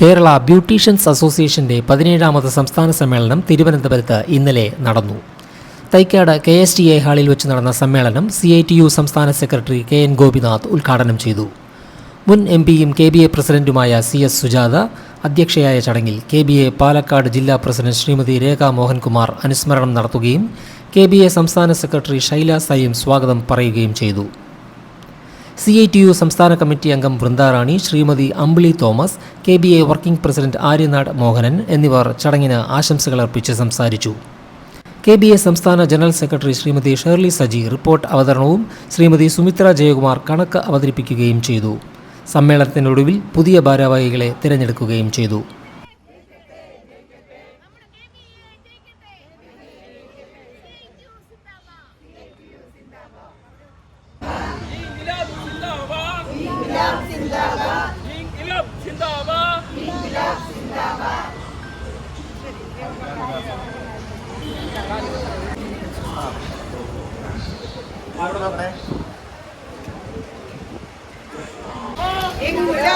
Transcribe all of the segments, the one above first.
Kerala beauticians അസോസിയേഷന്റെ പതിനേഴാമത് സംസ്ഥാന സമ്മേളനം തിരുവനന്തപുരത്ത് ഇന്നലെ നടന്നു. Thycaud K S T A ഹാളിൽ വെച്ച് നടന്ന സമ്മേളനം സി ഐ ടി യു സംസ്ഥാന സെക്രട്ടറി കെ എൻ ഗോപിനാഥ് ഉദ്ഘാടനം ചെയ്തു. മുൻ എം പിയും കെ ബി എ പ്രസിഡന്റുമായ സി എസ് സുജാത അധ്യക്ഷയായ ചടങ്ങിൽ കെ ബി എ പാലക്കാട് ജില്ലാ പ്രസിഡന്റ് ശ്രീമതി രേഖ മോഹൻകുമാർ അനുസ്മരണം നടത്തുകയും കെ ബി എ സംസ്ഥാന സെക്രട്ടറി ശൈല സായും സ്വാഗതം പറയുകയും ചെയ്തു. സി ഐ ടി യു സംസ്ഥാന കമ്മിറ്റി അംഗം Vrindarani Shrimati Ambili Thomas K B A working president Aryanad Mohanan എന്നിവർ ചടങ്ങിന് ആശംസകൾ അർപ്പിച്ച് സംസാരിച്ചു. കെ ബി എ സംസ്ഥാന general secretary Shrimati Sherly Saji report അവതരണവും ശ്രീമതി സുമിത്ര ജയകുമാർ കണക്ക് അവതരിപ്പിക്കുകയും ചെയ്തു. സമ്മേളനത്തിനൊടുവിൽ പുതിയ ഭാരവാഹികളെ തിരഞ്ഞെടുക്കുകയും ചെയ്തു.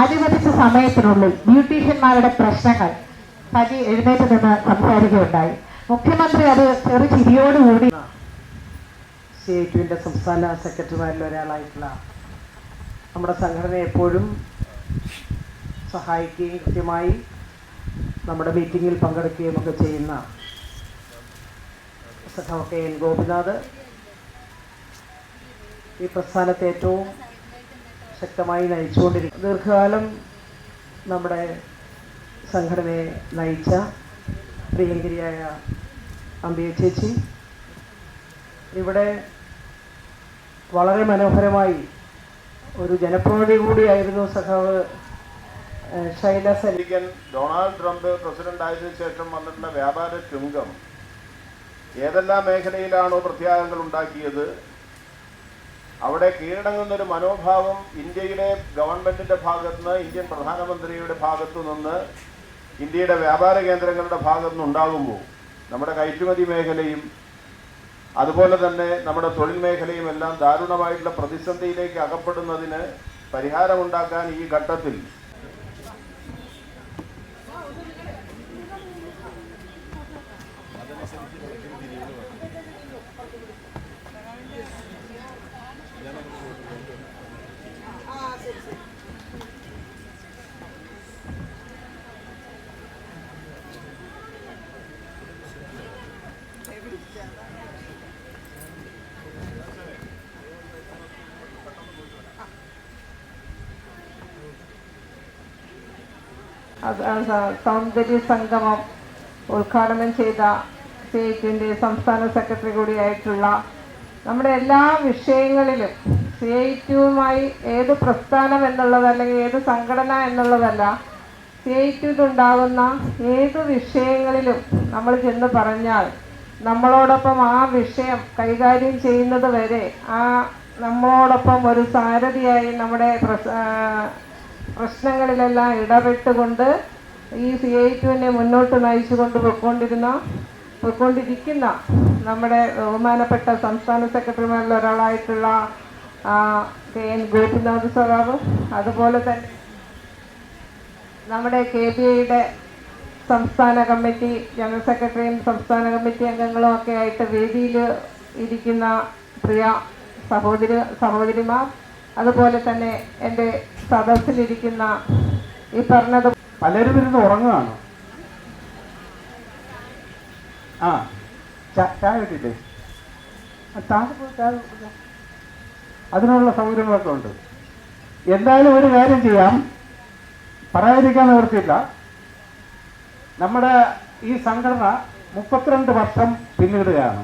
അനുവദിച്ച സമയത്തിനുള്ളിൽ ബ്യൂട്ടീഷ്യന്മാരുടെ പ്രശ്നങ്ങൾ സജി എഴുന്നേറ്റ് നിന്ന് സംസാരിക്കുകയുണ്ടായി. മുഖ്യമന്ത്രി അത് ചെറു ചിരിയോടുകൂടി സി ഐ സംസ്ഥാന സെക്രട്ടറിമാരിൽ ഒരാളായിട്ടുള്ള നമ്മുടെ സംഘടന എപ്പോഴും സഹായിക്കുകയും കൃത്യമായി നമ്മുടെ മീറ്റിങ്ങിൽ പങ്കെടുക്കുകയും ഒക്കെ ചെയ്യുന്ന സഖാവ് കെ എൻ ഗോപിനാഥ്. ഈ പ്രസ്ഥാനത്തെ ഏറ്റവും ശക്തമായി നയിച്ചുകൊണ്ടിരിക്കും ദീർഘകാലം നമ്മുടെ സംഘടനയെ നയിച്ച പ്രിയങ്കരിയായ അമ്പിയ ചേച്ചി. ഇവിടെ വളരെ മനോഹരമായി ഒരു ജനപ്രതിനിധി കൂടിയായിരുന്നു സഖാവ് Shaila Shaila Sali Donald Trump president ആയതിനു ശേഷം വന്നിട്ടുള്ള വ്യാപാര ചുങ്കം ഏതെല്ലാം മേഖലയിലാണോ പ്രത്യാഗങ്ങൾ ഉണ്ടാക്കിയത്? അവിടെ കീഴടങ്ങുന്ന ഒരു മനോഭാവം ഇന്ത്യയിലെ ഗവൺമെന്റിന്റെ ഭാഗത്ത് നിന്ന് ഇന്ത്യൻ പ്രധാനമന്ത്രിയുടെ ഭാഗത്തു നിന്ന് ഇന്ത്യയുടെ വ്യാപാര കേന്ദ്രങ്ങളുടെ ഭാഗത്തു നിന്നുണ്ടാകുമ്പോൾ നമ്മുടെ കയറ്റുമതി മേഖലയും അതുപോലെ തന്നെ നമ്മുടെ തൊഴിൽ മേഖലയും എല്ലാം ദാരുണമായിട്ടുള്ള പ്രതിസന്ധിയിലേക്ക് അകപ്പെടുന്നതിന് പരിഹാരമുണ്ടാക്കാൻ ഈ ഘട്ടത്തിൽ സൗന്ദര്യ സംഗമം ഉദ്ഘാടനം ചെയ്ത സി സംസ്ഥാന സെക്രട്ടറി കൂടിയായിട്ടുള്ള നമ്മുടെ എല്ലാ വിഷയങ്ങളിലും സി ഐ ടിയുമായി ഏത് പ്രസ്ഥാനം എന്നുള്ളത് അല്ലെങ്കിൽ ഏത് സംഘടന എന്നുള്ളതല്ല സി ഐ ടിയിലുണ്ടാകുന്ന ഏത് വിഷയങ്ങളിലും നമ്മൾ ചെന്ന് പറഞ്ഞാൽ നമ്മളോടൊപ്പം ആ വിഷയം കൈകാര്യം ചെയ്യുന്നത് വരെ ആ നമ്മളോടൊപ്പം ഒരു സാരഥിയായി നമ്മുടെ പ്രശ്നങ്ങളിലെല്ലാം ഇടപെട്ടുകൊണ്ട് ഈ സി ഐ ടുവിനെ മുന്നോട്ട് നയിച്ചുകൊണ്ട് പൊയ്ക്കൊണ്ടിരുന്ന പൊയ്ക്കൊണ്ടിരിക്കുന്ന നമ്മുടെ ബഹുമാനപ്പെട്ട സംസ്ഥാന സെക്രട്ടറിമാരിൽ ഒരാളായിട്ടുള്ള കെ എൻ ഗോപിനാഥ് സഖാവ് അതുപോലെ തന്നെ നമ്മുടെ കെ ബി ഐയുടെ സംസ്ഥാന കമ്മിറ്റി ജനറൽ സെക്രട്ടറിയും സംസ്ഥാന കമ്മിറ്റി അംഗങ്ങളും ഒക്കെ ആയിട്ട് വേദിയിൽ ഇരിക്കുന്ന പ്രിയ സഹോദരി സഹോദരിമാർ അതുപോലെ തന്നെ എന്റെ സദസ്സിലിരിക്കുന്ന ഈ പറഞ്ഞത് പലരും ഇരുന്ന് ഉറങ്ങുകയാണ്. ആ ചായ കിട്ടിയില്ലേ? അതിനുള്ള സൗകര്യങ്ങളൊക്കെ ഉണ്ട്. എന്തായാലും ഒരു കാര്യം ചെയ്യാം. പറയാതിരിക്കാൻ നിവർത്തിയില്ല നമ്മുടെ ഈ സംഘടന മുപ്പത്തിരണ്ട് വർഷം പിന്നിടുകയാണ്.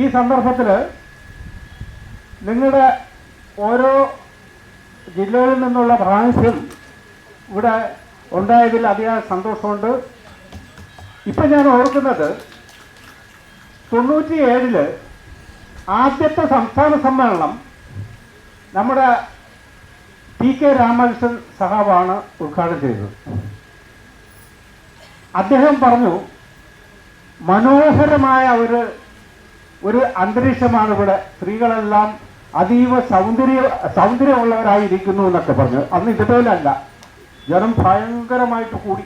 ഈ സന്ദർഭത്തിൽ നിങ്ങളുടെ ഓരോ ജില്ലകളിൽ നിന്നുള്ള പ്രാതിനിധ്യം ഇവിടെ ഉണ്ടായതിൽ അതിയായ സന്തോഷമുണ്ട്. ഇപ്പം ഞാൻ ഓർക്കുന്നത് തൊണ്ണൂറ്റി ഏഴിൽ ആദ്യത്തെ സംസ്ഥാന സമ്മേളനം നമ്മുടെ പി കെ രാമകൃഷ്ണൻ സഹാബാണ് ഉദ്ഘാടനം ചെയ്തത്. അദ്ദേഹം പറഞ്ഞു മനോഹരമായ ഒരു ഒരു അന്തരീക്ഷമാണ് ഇവിടെ സ്ത്രീകളെല്ലാം അതീവ സൗന്ദര്യ സൗന്ദര്യമുള്ളവരായിരിക്കുന്നു എന്നൊക്കെ പറഞ്ഞു. അന്ന് ഇതുപോലല്ല. ജനം ഭയങ്കരമായിട്ട് കൂടി.